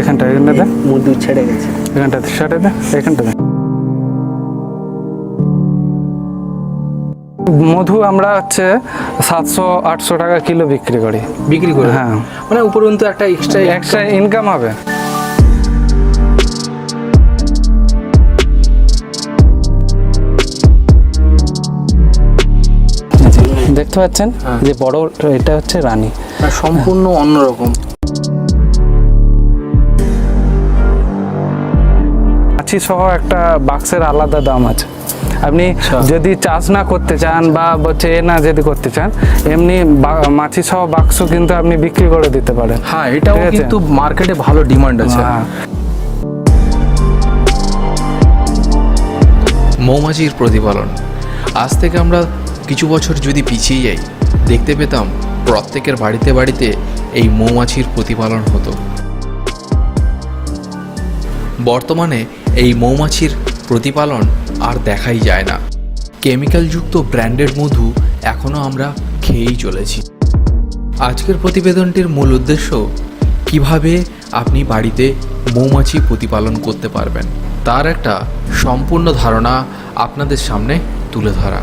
এখানটা এখানটাতে ছেড়ে গেছে। এখানটাতে সেটাতে এখানটাতে মধু আমরা হচ্ছে সাতশো আটশো টাকা কিলো বিক্রি করি। বিক্রি করে? হ্যাঁ। মানে উপরন্তু একটা এক্সট্রা এক্সট্রা ইনকাম হবে। দেখতে পাচ্ছেন হ্যাঁ। যে বড় এটা হচ্ছে রানী। সম্পূর্ণ অন্যরকম। মাছি সহ একটা বাক্সের আলাদা দাম আছে। আপনি আচ্ছা। যদি চাষ না করতে চান বা হচ্ছে এ না যদি করতে চান এমনি মাছি সহ বাক্স কিন্তু আপনি বিক্রি করে দিতে পারেন। হ্যাঁ এটাও কিন্তু মার্কেটে ভালো ডিমান্ড আছে। হ্যাঁ। মৌমাছির প্রতিপালন। আজ থেকে আমরা কিছু বছর যদি পিছিয়ে যাই দেখতে পেতাম প্রত্যেকের বাড়িতে বাড়িতে এই মৌমাছির প্রতিপালন হতো। বর্তমানে এই মৌমাছির প্রতিপালন আর দেখাই যায় না। কেমিক্যালযুক্ত ব্র্যান্ডেড মধু এখনও আমরা খেয়েই চলেছি। আজকের প্রতিবেদনটির মূল উদ্দেশ্য, কীভাবে আপনি বাড়িতে মৌমাছি প্রতিপালন করতে পারবেন, তার একটা সম্পূর্ণ ধারণা আপনাদের সামনে তুলে ধরা।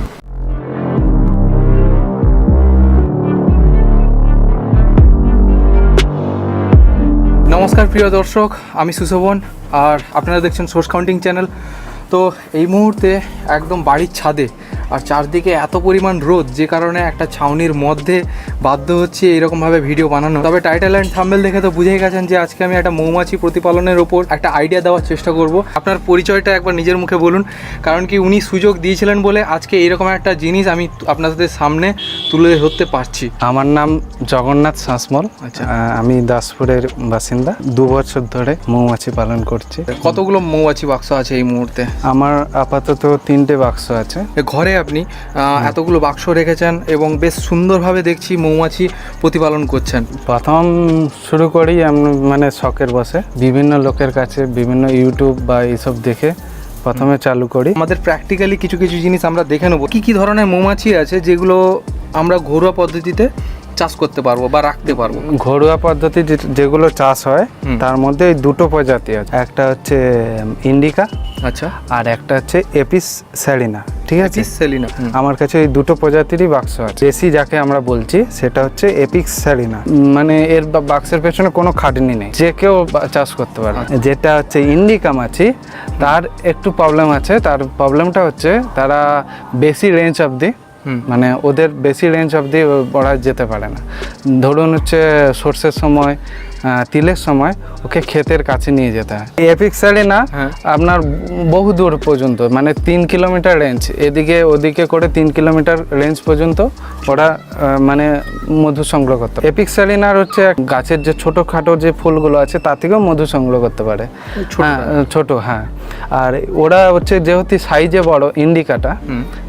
নমস্কার প্রিয় দর্শক, আমি সুশোভন। আর আপনারা দেখছেন সোর্স কাউন্টিং চ্যানেল তো এই মুহূর্তে একদম বাড়ির ছাদে আর চারদিকে এত পরিমাণ রোদ যে কারণে একটা ছাউনির মধ্যে বাধ্য হচ্ছে এরকমভাবে ভিডিও বানানো। তবে টাইটেল অ্যান্ড থাম্বেল দেখে তো বুঝেই গেছেন যে আজকে আমি একটা মৌমাছি প্রতিপালনের ওপর একটা আইডিয়া দেওয়ার চেষ্টা করব। আপনার পরিচয়টা একবার নিজের মুখে বলুন কারণ কি উনি সুযোগ দিয়েছিলেন বলে আজকে এরকম একটা জিনিস আমি আপনাদের সামনে তুলে ধরতে পারছি। আমার নাম জগন্নাথ শাসমল। আচ্ছা। আমি দাসপুরের বাসিন্দা। দু বছর ধরে মৌমাছি পালন করছি। কতগুলো মৌমাছি বাক্স আছে এই মুহূর্তে? আমার আপাতত তিনটে বাক্স আছে। ঘরে আপনি এতগুলো বাক্স রেখেছেন এবং বেশ সুন্দরভাবে দেখছি মৌমাছি প্রতিপালন করছেন। প্রথম শুরু করি মানে শখের বসে। বিভিন্ন লোকের কাছে বিভিন্ন ইউটিউব বা এইসব দেখে প্রথমে চালু করি। আমাদের প্র্যাকটিক্যালি কিছু কিছু জিনিস আমরা দেখে নেব। কী কী ধরনের মৌমাছি আছে যেগুলো আমরা ঘরোয়া পদ্ধতিতে চাষ করতে পারব বা রাখতে পারব? ঘরোয়া পদ্ধতি যেগুলো চাষ হয় তার মধ্যে এই দুটো প্রজাতি আছে। একটা হচ্ছে ইন্ডিকা আচ্ছা। আর একটা হচ্ছে এপিস স্যারিনা ঠিক আছে? সেলিনা আমার কাছে এই দুটো প্রজাতিরই বাক্স আছে। দেশি যাকে আমরা বলছি সেটা হচ্ছে এপিক্স স্যারিনা মানে এর বাক্সের পেছনে কোনো খাটনি নেই। যে কেউ চাষ করতে পারে। যেটা হচ্ছে ইন্ডিকা মাছি তার একটু প্রবলেম আছে। তার প্রবলেমটা হচ্ছে তারা বেশি রেঞ্জ অবধি। মানে ওদের বেশি রেঞ্জ অবধি ওরা যেতে পারে না। ধরুন হচ্ছে সর্ষের সময় তিলের সময় ওকে ক্ষেতের কাছে নিয়ে যেতে হয়। এপিক সাইডে না হ্যাঁ। আপনার বহু দূর পর্যন্ত মানে তিন কিলোমিটার রেঞ্জ এদিকে ওদিকে করে তিন কিলোমিটার রেঞ্জ পর্যন্ত ওরা মানে মধু সংগ্রহ করতে এপিক স্যালিনার হচ্ছে গাছের যে ছোটোখাটো যে ফুলগুলো আছে তা থেকেও মধু সংগ্রহ করতে পারে। ছোটটা। হ্যাঁ ছোট হ্যাঁ। আর ওরা হচ্ছে যেহেতু সাইজে বড় ইন্ডিকাটা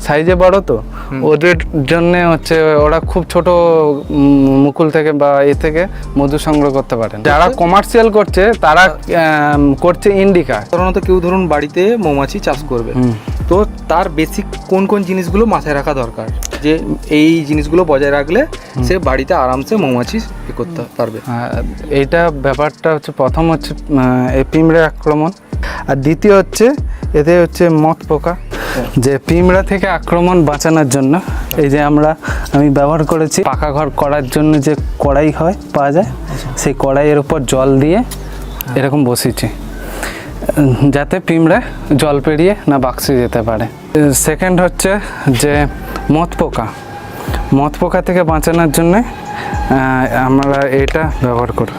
সাইজে বড় তো ওদের জন্য হচ্ছে ওরা খুব ছোট মুকুল থেকে বা এ থেকে মধু সংগ্রহ করতে পারেন যারা কমার্শিয়াল করছে তারা করছে ইন্ডিকা সাধারণত কেউ ধরুন বাড়িতে মৌমাছি চাষ করবে। তো তার বেসিক কোন কোন জিনিসগুলো মাথায় রাখা দরকার? যে এই জিনিসগুলো বজায় রাখলে সে বাড়িতে আরামসে মৌমাছি করতে পারবে। এইটা ব্যাপারটা হচ্ছে প্রথম হচ্ছে পিঁমড়ে আক্রমণ। আর দ্বিতীয় হচ্ছে এতে হচ্ছে মত পোকা। যে পিঁমড়া থেকে আক্রমণ বাঁচানোর জন্য এই যে আমরা আমি ব্যবহার করেছি পাকা ঘর করার জন্য যে কড়াই হয় পাওয়া যায় সেই কড়াইয়ের উপর জল দিয়ে এরকম বসিয়েছি উম, যাতে পিঁমড়ে জল পেরিয়ে না বাক্সে যেতে পারে। সেকেন্ড হচ্ছে যে মদ পোকা মদ পোকা থেকে বাঁচানোর জন্য আমরা এটা ব্যবহার করব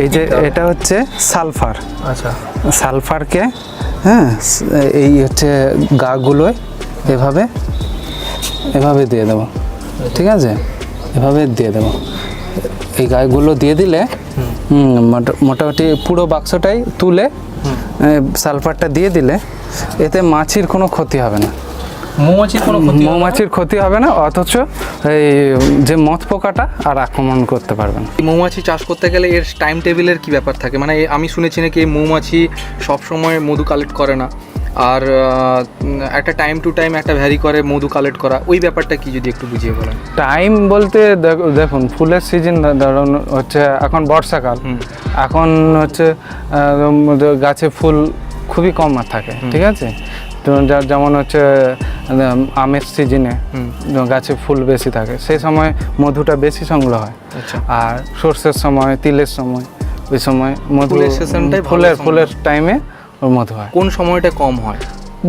এই যে এটা হচ্ছে সালফার। আচ্ছা। সালফারকে হ্যাঁ এই হচ্ছে গাগুলোয় এভাবে এভাবে দিয়ে দেবো ঠিক আছে? এভাবে দিয়ে দেবো। এই গায়েগুলো দিয়ে দিলে মোটা- মোটামুটি পুরো বাক্সটাই তুলে সালফারটা দিয়ে দিলে এতে মাছির কোনো ক্ষতি হবে না। মৌমাছির কোনো ক্ষতি হবে না? মৌমাছির ক্ষতি হবে না অথচ এই যে মথ পোকাটা আর আক্রমণ করতে পারবে না। এই মৌমাছি চাষ করতে গেলে এর টাইম টেবিলের কি ব্যাপার থাকে? মানে আমি শুনেছি নাকি এই মৌমাছি সবসময় মধু কালেক্ট করে না। আর একটা টাইম টু টাইম একটা ভ্যারি করে মধু কালেক্ট করা। ওই ব্যাপারটা কি যদি একটু বুঝিয়ে বলেন? টাইম বলতে দেখ- দেখুন ফুলের সিজন ধরুন হচ্ছে এখন বর্ষাকাল। এখন হচ্ছে গাছে ফুল খুবই কম থাকে ঠিক আছে? যেমন হচ্ছে আমের সিজনে গাছে ফুল বেশি থাকে সেই সময় মধুটা বেশি সংগ্রহ হয়। আচ্ছা। আর সর্ষের সময় তিলের সময় ওই সময় মধু ফুলের ফুলের টাইমে ওর মধু হয়। কোন সময়টা কম হয়?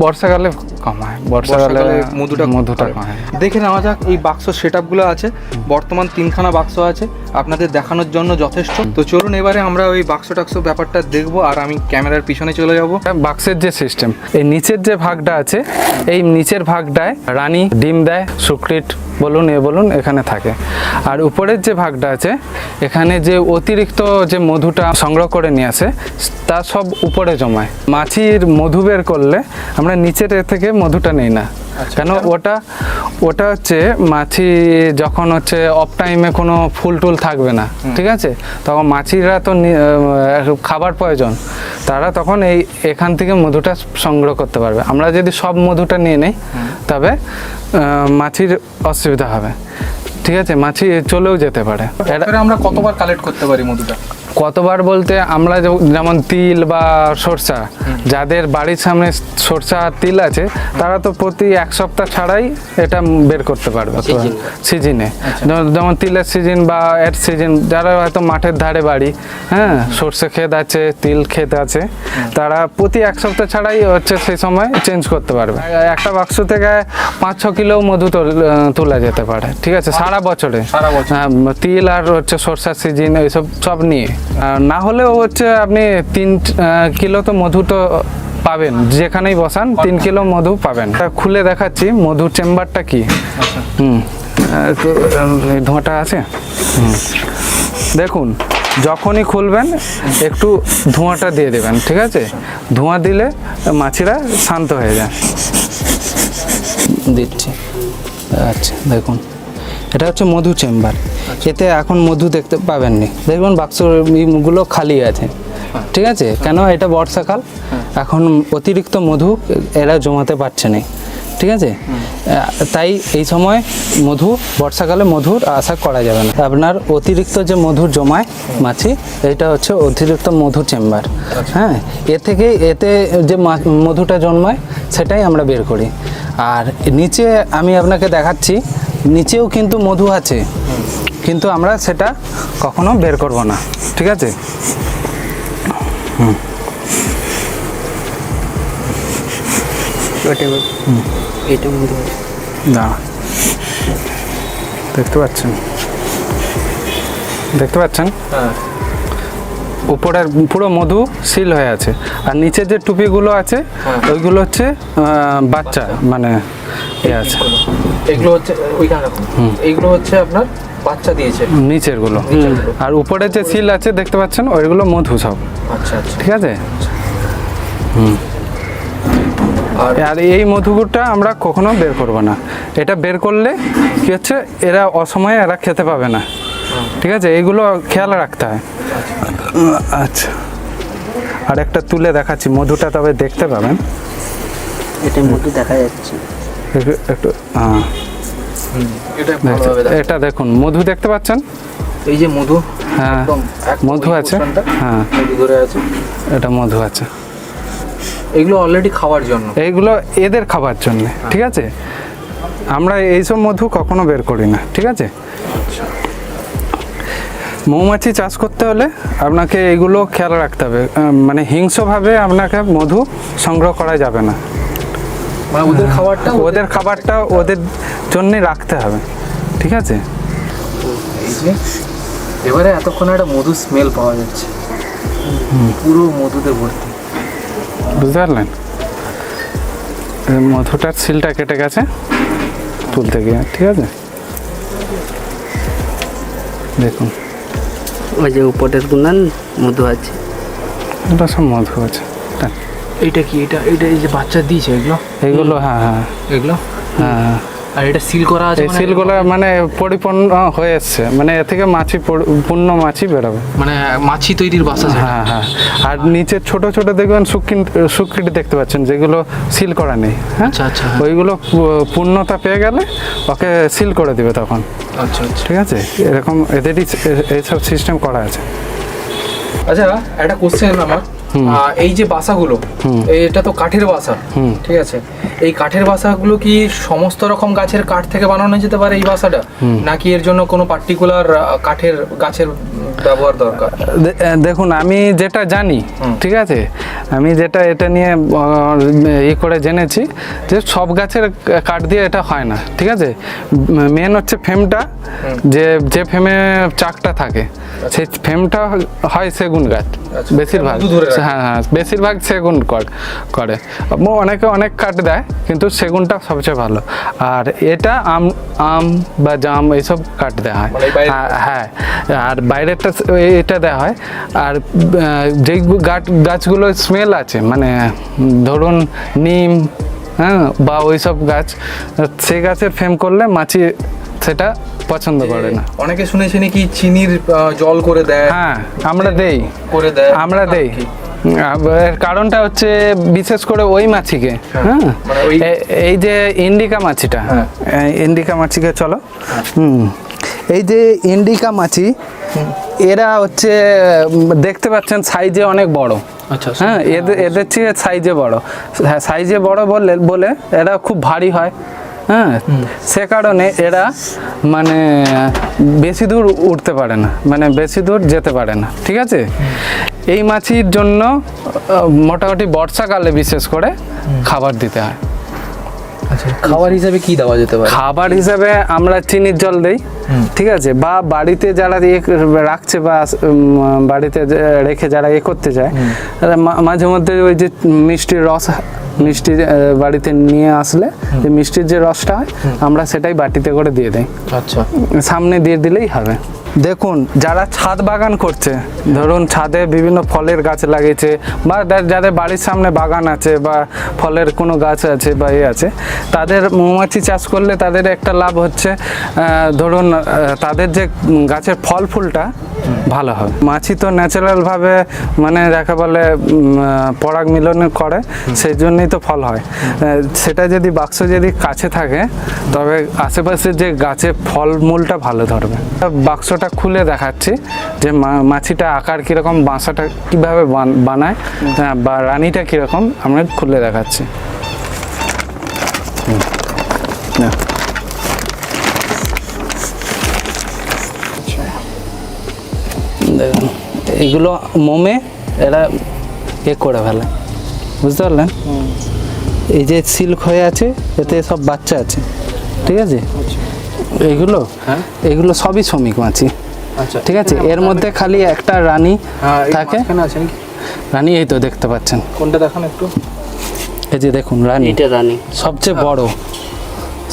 বর্ষাকালে কম হয় বর্ষাকালে মধুটা মধুটা হয়। কম হয় দেখে নেওয়া যাক এই বাক্স সেট আছে। বর্তমান তিনখানা বাক্স আছে আপনাদের দেখানোর জন্য যথেষ্ট। তো চলুন এবারে আমরা ওই বাক্স টাক্স ব্যাপারটা দেখব আর আমি ক্যামেরার পিছনে চলে যাব। বাক্সের যে সিস্টেম এই নিচের যে ভাগটা আছে এই নিচের ভাগটায় রানী ডিম দেয় সুক্রিট বলুন এ বলুন এখানে থাকে। আর উপরের যে ভাগটা আছে এখানে যে অতিরিক্ত যে মধুটা সংগ্রহ করে নিয়ে আসে তা সব উপরে জমায়। মাছির মধু বের করলে আমরা নিচের থেকে মধুটা নেই না। কেন ওটা ওটা হচ্ছে মাছি যখন হচ্ছে অফ টাইমে কোনো ফুল টুল থাকবে না ঠিক আছে? তখন মাছিরা তো খাবার প্রয়োজন। তারা তখন এই এখান থেকে মধুটা সংগ্রহ করতে পারবে। আমরা যদি সব মধুটা নিয়ে নেই তবে মাছির অসুবিধা হবে। ঠিক আছে মাছি চলেও যেতে পারে। আমরা কতবার কালেক্ট করতে পারি মধুটা? কতবার বলতে আমরা যেমন তিল বা সরষা যাদের বাড়ির সামনে সরষা আর তিল আছে তারা তো প্রতি এক সপ্তাহ ছাড়াই এটা বের করতে পারবে। সিজনে যেমন তিলের সিজন বা এর সিজন যারা হয়তো মাঠের ধারে বাড়ি হ্যাঁ সর্ষে ক্ষেত আছে তিল ক্ষেত আছে তারা প্রতি এক সপ্তাহ ছাড়াই হচ্ছে সেই সময় চেঞ্জ করতে পারবে। একটা বাক্স থেকে পাঁচ ছ কিলো মধু তোল- তোলা যেতে পারে। ঠিক আছে সারা বছরে? সারা বছর। হ্যাঁ, তিল আর হচ্ছে সরষার সিজন এইসব সব নিয়ে। আর না হলেও হচ্ছে আপনি তিন কিলো তো মধু তো পাবেন যেখানেই বসান তিন কিলো মধু পাবেন। তা খুলে দেখাচ্ছি মধুর চেম্বারটা কি? হুম। তো, ধোঁয়াটা আছে? হুম। দেখুন যখনই খুলবেন একটু ধোঁয়াটা দিয়ে দেবেন ঠিক আছে? ধোঁয়া দিলে মাছিরা শান্ত হয়ে যায়। দিচ্ছি। আচ্ছা দেখুন। এটা হচ্ছে মধু চেম্বার। এতে এখন মধু দেখতে পাবেন পাবেননি। দেখবেন বাক্সগুলো খালি আছে। ঠিক আছে? কেন? এটা বর্ষাকাল। এখন অতিরিক্ত মধু এরা জমাতে পারছে না। ঠিক আছে? তাই এই সময় মধু, বর্ষাকালে মধুর আশা করা যাবে না। আপনার অতিরিক্ত যে মধুর জমায় মাছি, এটা হচ্ছে অতিরিক্ত মধু চেম্বার। হ্যাঁ? এ থেকে এতে যে মধুটা জন্মায়, সেটাই আমরা বের করি। আর নিচে আমি আপনাকে দেখাচ্ছি নিচেও কিন্তু মধু আছে। কিন্তু আমরা সেটা কখনো বের করব না। ঠিক আছে? এটা মধ্যে না। দেখতে পাচ্ছেন? দেখতে পাচ্ছেন? হ্যাঁ। উপরের পুরো মধু সিল হয়ে আছে। আর নিচে যে টুপিগুলো আছে ওইগুলো হচ্ছে বাচ্চা। মানে এ আছে। এগুলো হচ্ছে ওইখানে রাখুন। এইগুলো হচ্ছে আপনার বাচ্চা দিয়েছে। নিচেরগুলো। আর উপরে যে সিল আছে দেখতে পাচ্ছেন ওইগুলো মধু সব। আচ্ছা আচ্ছা। ঠিক আছে? আর আর এই আমরা কখনো বের করব না। এটা বের করলে কি হচ্ছে এরা অসময়ে এরা খেতে পাবে না। ঠিক আছে? এইগুলো খেয়াল রাখতে হয়। আচ্ছা। আর একটা তুলে দেখাচ্ছি। মধুটা তবে দেখতে পাবেন। এটার মধ্যে দেখা যাচ্ছে। একটু এটা দেখুন মধু দেখতে পাচ্ছেন? এই যে মধু হ্যাঁ মধু আছে। হ্যাঁ। ধরে আছে। এটা মধু আছে। এগুলো অলরেডি খাওয়ার জন্য। এইগুলো এদের খাবার জন্য ঠিক আছে? আমরা এইসব মধু কখনো বের করি না ঠিক আছে? মৌমাছি চাষ করতে হলে আপনাকে এগুলো খেয়াল রাখতে হবে মানে হিংস্রভাবে আপনাকে মধু সংগ্রহ করা যাবে না। মানে ওদের খাবারটা ওদের খাবারটা ওদের জন্যে রাখতে হবে ঠিক আছে? এবারে এতক্ষণ একটা মধু স্মেল পাওয়া যাচ্ছে। পুরো মধুতে ভর্তি। বুঝতে পারলেন? মধুটার সিলটা কেটে গেছে তুলতে গিয়ে ঠিক আছে? দেখুন। ওই যে উপরের গুণান মধু আছে। এটা সব মধু আছে। তা এইটা কি? এটা এটা এই যে বাচ্চা দিয়েছে এগুলো? এইগুলো হ্যাঁ হ্যাঁ। এগুলো? হ্যাঁ। আর এটা সিল করা আছে এই মানে- সিলগুলো মানে পরিপূর্ণ হয়ে এসছে। মানে এ থেকে মাছি পূর্ণ মাছি বেরোবে। মানে মাছি তৈরির বাসা। হ্যাঁ হ্যাঁ। আর নিচে ছোট ছোট দেখবেন সুকৃতি দেখতে পাচ্ছেন যেগুলো সিল করা নেই। হ্যাঁ? আচ্ছা, আচ্ছা, হ্যাঁ। ওইগুলো পূর্ণতা পেয়ে গেলে ওকে সিল করে দিবে তখন। আচ্ছা আচ্ছা। ঠিক আছে? এরকম এদেরই এইসব সিস্টেম করা আছে। আচ্ছা একটা কোশ্চেন আমার। এই যে বাসাগুলো এটা তো কাঠের বাসা ঠিক আছে? এই কাঠের বাসাগুলো কি সমস্ত রকম গাছের কাঠ থেকে বানানো যেতে পারে এই বাসাটা? নাকি এর জন্য কোনো পার্টিকুলার কাঠের গাছের ব্যবহার দরকার? দেখুন আমি যেটা জানি ঠিক আছে? আমি যেটা এটা নিয়ে ই করে জেনেছি যে সব গাছের কাঠ দিয়ে এটা হয় না ঠিক আছে? মেন হচ্ছে ফ্রেমটা যে যে ফ্রেমে চাকটা থাকে সেই ফ্রেমটা হয় সেগুন গাছ আচ্ছা, বেশিরভাগ। হ্যাঁ হ্যাঁ বেশিরভাগ সেগুন কর- করে। অনেকে অনেক কাঠ দেয় কিন্তু সেগুনটা সবচেয়ে ভালো। আর এটা আম আম বা জাম এইসব কাঠ দেওয়া হয়। মানে হ্যাঁ, হ্যাঁ আর বাইরেরটা এটা দেওয়া হয়। আর যেই গাছ গাছগুলো স্মেল আছে মানে ধরুন নিম হ্যাঁ বা ওইসব গাছ সেই গাছের ফ্রেম করলে মাছি সেটা পছন্দ করে না। অনেকে শুনেছি নাকি চিনির জল করে দেয়। হ্যাঁ আমরা দেই। করে দেয়। আমরা দেই। কারণটা হচ্ছে বিশেষ করে ওই মাছিকে হ্যাঁ। মানে ওই- এই যে ইন্ডিকা মাছিটা হ্যাঁ। ইন্ডিকা মাছিকে চলো। হুম। এই যে ইন্ডিকা মাছি এরা হচ্ছে দেখতে পাচ্ছেন সাইজে অনেক বড়। আচ্ছা হ্যাঁ এদের এদের চেয়ে সাইজে বড়। হ্যাঁ সাইজে বড় বললে বলে এরা খুব ভারী হয়। হ্যাঁ? সে কারণে এরা মানে বেশি দূর উঠতে পারে না মানে বেশি দূর যেতে পারে না ঠিক আছে? এই মাছির জন্য মোটামুটি বর্ষাকালে বিশেষ করে খাবার দিতে হয়। খাবার হিসাবে কি দেওয়া যেতে পারে? খাবার হিসাবে আমরা চিনির জল দেই ঠিক আছে? বা বাড়িতে যারা ইয়ে রাখছে বা বাড়িতে রেখে যারা এ করতে চায় মাঝে মধ্যে ওই যে মিষ্টির রস মিষ্টি বাড়িতে নিয়ে আসলে যে মিষ্টির যে রসটা হয় আমরা সেটাই বাটিতে করে দিয়ে দিই। আচ্ছা। সামনে দিয়ে দিলেই হবে। দেখুন, যারা ছাদ বাগান করছে, ধরুন ছাদে বিভিন্ন ফলের গাছ লাগিয়েছে, বা যাদের বাড়ির সামনে বাগান আছে, বা ফলের কোনো গাছ আছে, বা এ আছে, তাদের মৌমাছি চাষ করলে তাদের একটা লাভ হচ্ছে ধরুন তাদের যে গাছের ফল ফুলটা, ভালো হয়। মাছি তো ন্যাচারালভাবে মানে যাকে বলে পরাগ মিলন করে সেই জন্যই তো ফল হয়। সেটা যদি বাক্স যদি কাছে থাকে, তবে আশেপাশে যে গাছে ফলমূলটা ভালো ধরবে। বাক্সটা খুলে দেখাচ্ছি যে মা- মাছিটা আকার কীরকম বাসাটা কীভাবে বান- বানায় হ্যাঁ, বা রানীটা কীরকম আমরা খুলে দেখাচ্ছি। দেখুন এগুলো মোমে এরা এ করে ফেলে। বুঝতে পারলেন? এই যে সিল্ক হয়ে আছে এতে সব বাচ্চা আছে। ঠিক আছে? এইগুলো? হ্যাঁ। এগুলো সবই শ্রমিক মাছি আচ্ছা। ঠিক আছে? এর মধ্যে খালি একটা রানী হ্যাঁ থাকে। রানী এই তো দেখতে পাচ্ছেন। কোনটা দেখান একটু? এই যে দেখুন রানী। এটা রানী। সবচেয়ে বড়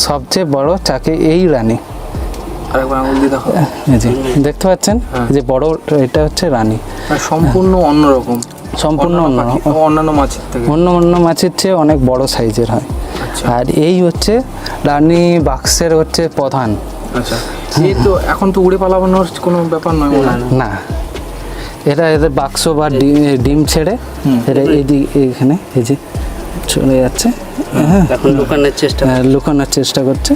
সবচেয়ে বড় চাকে এই রানী। দেখতে পাচ্ছেন? যে বড় এটা হচ্ছে রানী। সম্পূর্ণ অন্যরকম। সম্পূর্ণ অন্য অন্যান্য মাছের থেকে। অন্য অন্য মাছের চেয়ে অনেক বড় সাইজের হয়। আচ্ছা। আর এই হচ্ছে রানী বাক্সের হচ্ছে প্রধান। আচ্ছা। তো এখন তো উড়ে পালানোর কোনো ব্যাপার নয় না। এরা এদের বাক্স বা ডিম ছেড়ে এরা এইদিক এখানে এই যে চলে যাচ্ছে। হ্যাঁ। এখন দোকানের চেষ্টা লুকানোর চেষ্টা করছে।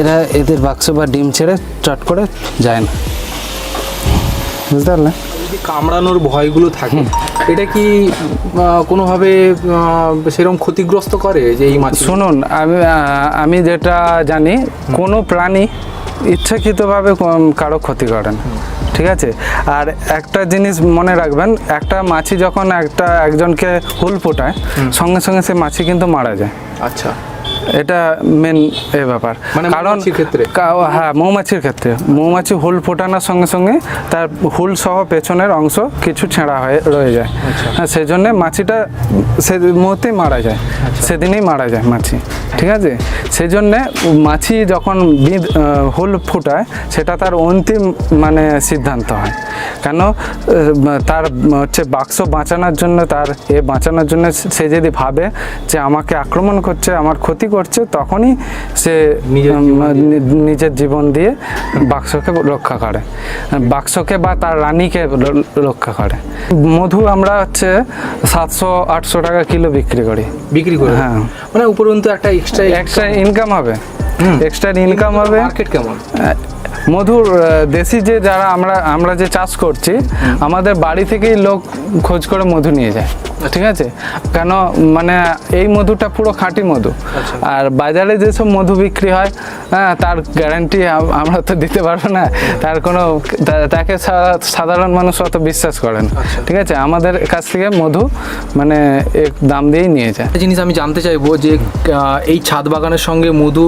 এরা এদের বাক্স বা ডিম ছেড়ে চট করে যায় না। বুঝতে পারলেন কামড়ানোর ভয়গুলো থাকে। এটা কি কোনোভাবে সেরকম ক্ষতিগ্রস্ত করে যে এই মাছ শুনুন আমি আমি যেটা জানি কোনো প্রাণী ইচ্ছাকৃতভাবে কারও ক্ষতি করে না ঠিক আছে? আর একটা জিনিস মনে রাখবেন একটা মাছি যখন একটা একজনকে হুল ফোটায় সঙ্গে সঙ্গে সে মাছি কিন্তু মারা যায়। আচ্ছা। এটা মেন এ ব্যাপার। মানে কারণ ক্ষেত্রে? হ্যাঁ মৌমাছির ক্ষেত্রে। মৌমাছি হুল ফোটানোর সঙ্গে সঙ্গে তার হুল সহ পেছনের অংশ কিছু ছেঁড়া হয়ে রয়ে যায়। আচ্ছা। হ্যাঁ সেই জন্য মাছিটা সে মুহূর্তেই মারা যায়। সেদিনেই মারা যায় মাছি। ঠিক আছে? সেই জন্যে মাছি যখন বিঁধ হুল ফুটায় সেটা তার অন্তিম মানে সিদ্ধান্ত হয়। কেন? তার হচ্ছে বাক্স বাঁচানোর জন্য তার এ বাঁচানোর জন্য সে যদি ভাবে যে আমাকে আক্রমণ করছে আমার ক্ষতি করছে করছে তখনই সে নিজের জীবন দিয়ে। নিজের জীবন দিয়ে বাক্সকে রক্ষা করে। বাক্সকে বা তার রানীকে রক্ষা করে। মধু আমরা হচ্ছে সাতশো আটশো টাকা কিলো বিক্রি করি। বিক্রি করি? হ্যাঁ। মানে উপরন্তু একটা এক্সট্রা এক্সট্রা ইনকাম হবে। এক্সট্রা ইনকাম হবে? মার্কেট কেমন? মধুর দেশি যে যারা আমরা আমরা যে চাষ করছি আমাদের বাড়ি থেকেই লোক খোঁজ করে মধু নিয়ে যায় ঠিক আছে? কেন মানে এই মধুটা পুরো খাঁটি মধু। আর বাজারে যেসব মধু বিক্রি হয় হ্যাঁ তার গ্যারান্টি আমরা তো দিতে পারব না। তার কোনো তাকে সাধারণ মানুষ অত বিশ্বাস করে না ঠিক আছে? আমাদের কাছ থেকে মধু মানে এক দাম দিয়েই নিয়ে যায়। জিনিস আমি জানতে চাইব যে এই ছাদ বাগানের সঙ্গে মধু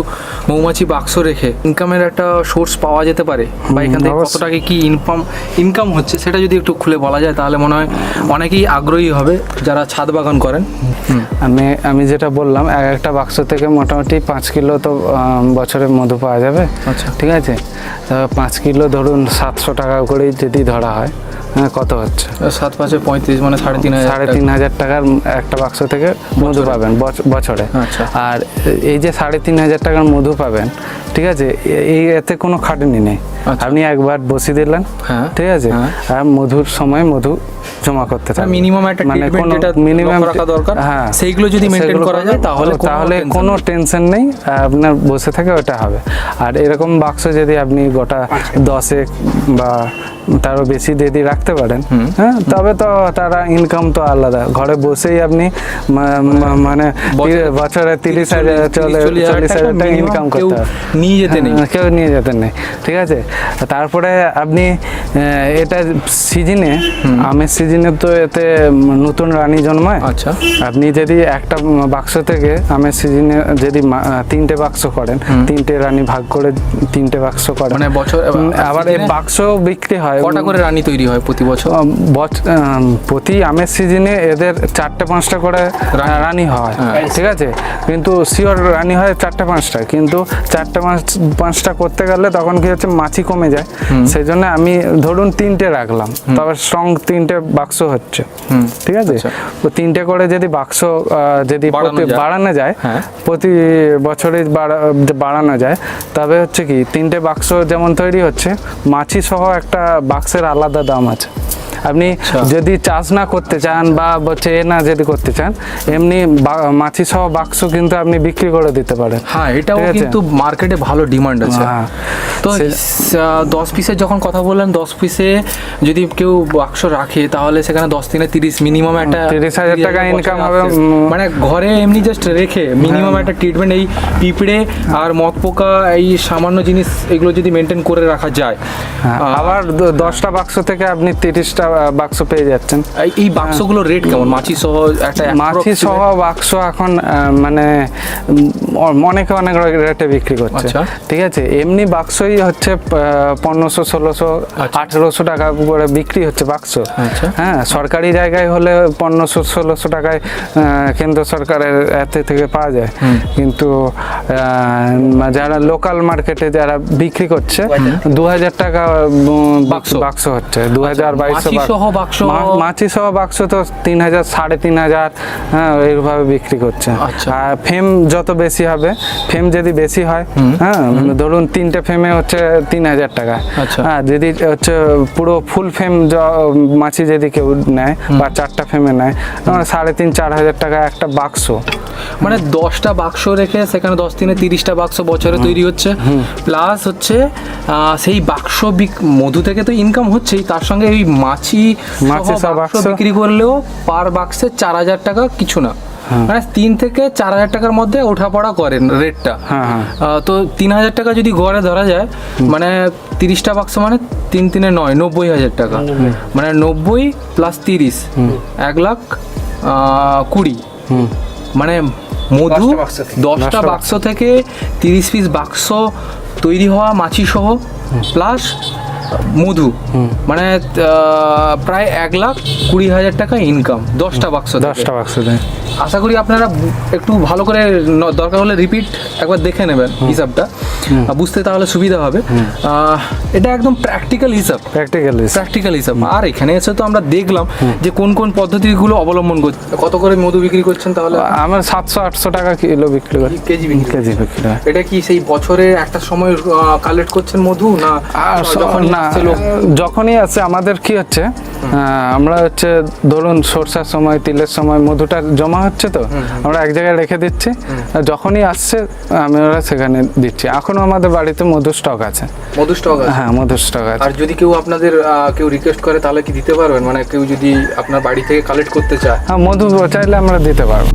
মৌমাছি বাক্স রেখে ইনকামের একটা সোর্স পাওয়া যেতে পারে বা এখান থেকে কত। টাকা কি ইনকাম ইনকাম হচ্ছে সেটা যদি একটু খুলে বলা যায় তাহলে মনে হয় অনেকেই আগ্রহী হবে যারা ছাদ বাগান করেন আমি আমি যেটা বললাম এক একটা বাক্স থেকে মোটামুটি পাঁচ কিলো তো বছরে মধু পাওয়া যাবে আচ্ছা। ঠিক আছে তো পাঁচ কিলো ধরুন সাতশো টাকা করেই যদি ধরা হয় হ্যাঁ কত হচ্ছে? সাত পাঁচে পঁয়ত্রিশ মানে সাড়ে তিন হাজার সাড়ে তিন হাজার টাকার একটা বাক্স থেকে মধু পাবেন বছ- বছরে। আচ্ছা। আর এই যে সাড়ে তিন হাজার টাকার মধু পাবেন ঠিক আছে? এই এতে কোনো খাটনি নেই। আপনি একবার বসিয়ে দিলেন হ্যাঁ। ঠিক আছে? হ্যাঁ। আর মধুর সময় মধু জমা করতে থাকবেন। মিনিমাম একটা ট্রিটমেন্ট যেটা লক্ষ্য রাখা দরকার হ্যাঁ সেইগুলো যদি মেনটেন করা যায় তাহলে তাহলে কোনো টেনশন নেই আপনার বসে থাকে ওটা হবে। আর এরকম বাক্স যদি আপনি গোটা দশেক বা তারও বেশি যদি রাখতে পারেন হ্যাঁ তবে তো তারা ইনকাম তো আলাদা। ঘরে বসেই আপনি মানে বছরে- তিরিশ হাজার চলে চল্লিশ হাজার টাকা ইনকাম করতে হবে। নিয়ে যেতে নেই। হ্যাঁ, কেউ নিয়ে যেতেন নেই ঠিক আছে? তারপরে আপনি এটা সিজনে আমের সিজনে তো এতে নতুন রানী জন্মায়। আচ্ছা। আপনি যদি একটা বাক্স থেকে আমের সিজনে যদি তিনটে বাক্স করেন তিনটে রানী ভাগ করে তিনটে বাক্স করেন। মানে বছর আবার এই বাক্স বিক্রি হয়। কটা করে রানী তৈরি হয় প্রতি বছর? প্রতি আমের সিজনে এদের চারটে পাঁচটা করে রানী। হয়। হ্যাঁ। ঠিক আছে? কিন্তু শিওর রানী হয় চারটে পাঁচটা কিন্তু চারটে পাঁচ পাঁচটা করতে গেলে তখন কি হচ্ছে মাছি কমে যায়। সেই জন্য আমি ধরুন তিনটে রাখলাম তবে স্ট্রং তিনটে বাক্স হচ্ছে। ঠিক আছে? আচ্ছা। তো তিনটে করে যদি বাক্স যদি বাড়ানো প্রতি- যায়। বাড়ানো যায় হ্যাঁ। প্রতি বছরে বাড়ানো যায় তবে হচ্ছে কি তিনটে বাক্স যেমন তৈরি হচ্ছে মাছি সহ একটা বাক্সের আলাদা দাম আছে। আপনি আচ্ছা। যদি চাষ না করতে চান বা হচ্ছে এ না যদি করতে চান এমনি মাছি সহ বাক্স কিন্তু আপনি বিক্রি করে দিতে পারেন। হ্যাঁ এটাও কিন্তু মার্কেটে ভালো ডিমান্ড আছে। হ্যাঁ। তো দশ পিসের যখন কথা বললেন দশ পিসে যদি কেউ বাক্স রাখে তাহলে সেখানে দশ দিনে তিরিশ মিনিমাম একটা 30,000 টাকা ইনকাম হবে, মানে ঘরে এমনি জাস্ট রেখে মিনিমাম একটা ট্রিটমেন্ট এই পিঁপড়ে আর মদ পোকা এই সামান্য জিনিস এগুলো যদি মেনটেন করে রাখা যায়। হ্যাঁ, আবার দশটা বাক্স থেকে আপনি তিরিশটা বাক্স পেয়ে যাচ্ছেন। এই- বাক্সগুলোর রেট কেমন? মাছি সহ একটা মাছি সহ বাক্স এখন মানে অনেকে অনেক রেটে বিক্রি করছে। আচ্ছা। ঠিক আছে? এমনি বাক্সই হচ্ছে পনেরোশো ষোলোশো আচ্ছা। আঠেরোশো টাকা করে বিক্রি হচ্ছে বাক্স। আচ্ছা। হ্যাঁ সরকারি জায়গায় হলে পনেরোশো ষোলোশো টাকায় কেন্দ্র সরকারের এতে থেকে পাওয়া যায়। কিন্তু যারা লোকাল মার্কেটে যারা বিক্রি করছে দু হাজার টাকা বাক্স। বাক্স হচ্ছে। দু হাজার বাইশশো সহ বাক্স। মাছি সহ বাক্স তো তিন হাজার সাড়ে তিন হাজার হ্যাঁ এইভাবে বিক্রি করছে। আচ্ছা। আর ফেম যত বেশি হবে ফেম যদি বেশি হয় হ্যাঁ ধরুন তিনটে ফেমে হচ্ছে তিন হাজার টাকা। আচ্ছা। হ্যাঁ যদি হচ্ছে পুরো ফুল ফেম মাছি যদি কেউ নেয় বা চারটা ফেমে নেয় সাড়ে তিন চার হাজার টাকা একটা বাক্স। মানে দশটা বাক্স রেখে সেখানে দশ দিনে তিরিশটা বাক্স বছরে তৈরি হচ্ছে। প্লাস হচ্ছে সেই বাক্স বিক- মধু থেকে তো ইনকাম হচ্ছেই তার সঙ্গে ওই মাছি বাক্স। বিক্রি করলেও পার বাক্সে চার হাজার টাকা কিছু না। মানে তিন থেকে চার হাজার টাকার মধ্যে ওঠাপড়া করেন রেটটা। হ্যাঁ, হ্যাঁ। তো তিন হাজার টাকা যদি গড়ে ধরা যায় মানে তিরিশটা বাক্স মানে তিন তিনে নয় নব্বই হাজার টাকা। মানে নব্বই প্লাস তিরিশ এক লাখ কুড়ি। মানে মধু বাক্স দশটা দশটা বাক্স থেকে তিরিশ পিস বাক্স তৈরি হওয়া মাছি সহ প্লাস মধু। মানে প্রায় এক লাখ কুড়ি হাজার টাকা ইনকাম দশটা বাক্স। দশটা বাক্স দেয় আশা করি আপনারা একটু ভালো করে দরকার হলে রিপিট একবার দেখে নেবেন হিসাবটা। বুঝতে তাহলে সুবিধা হবে। এটা একদম প্র্যাকটিক্যাল হিসাব। প্র্যাকটিক্যাল প্র্যাকটিক্যাল হিসাব। আর এখানে এসে তো আমরা দেখলাম যে কোন কোন পদ্ধতিগুলো অবলম্বন করছে কত করে মধু বিক্রি করছেন তাহলে? আমার সাতশো আটশো টাকা কিলো বিক্রি করি। কেজি বিক্রি কেজি বিক্রি এটা কি সেই বছরে একটা সময় কালেক্ট করছেন মধু না না যখনই আছে আমাদের কি হচ্ছে আমরা হচ্ছে ধরুন সরষার সময় তিলের সময় মধুটা জমা হচ্ছে তো আমরা এক জায়গায় রেখে দিচ্ছি। যখনই আসছে আমরা সেখানে দিচ্ছি। এখনও আমাদের বাড়িতে মধু স্টক আছে। মধু স্টক আছে? হ্যাঁ মধু স্টক আছে। আর যদি কেউ আপনাদের কেউ রিকোয়েস্ট করে তাহলে কি দিতে পারবেন? মানে কেউ যদি আপনার বাড়ি থেকে কালেক্ট করতে চায়? হ্যাঁ মধু চাইলে আমরা দিতে পারব।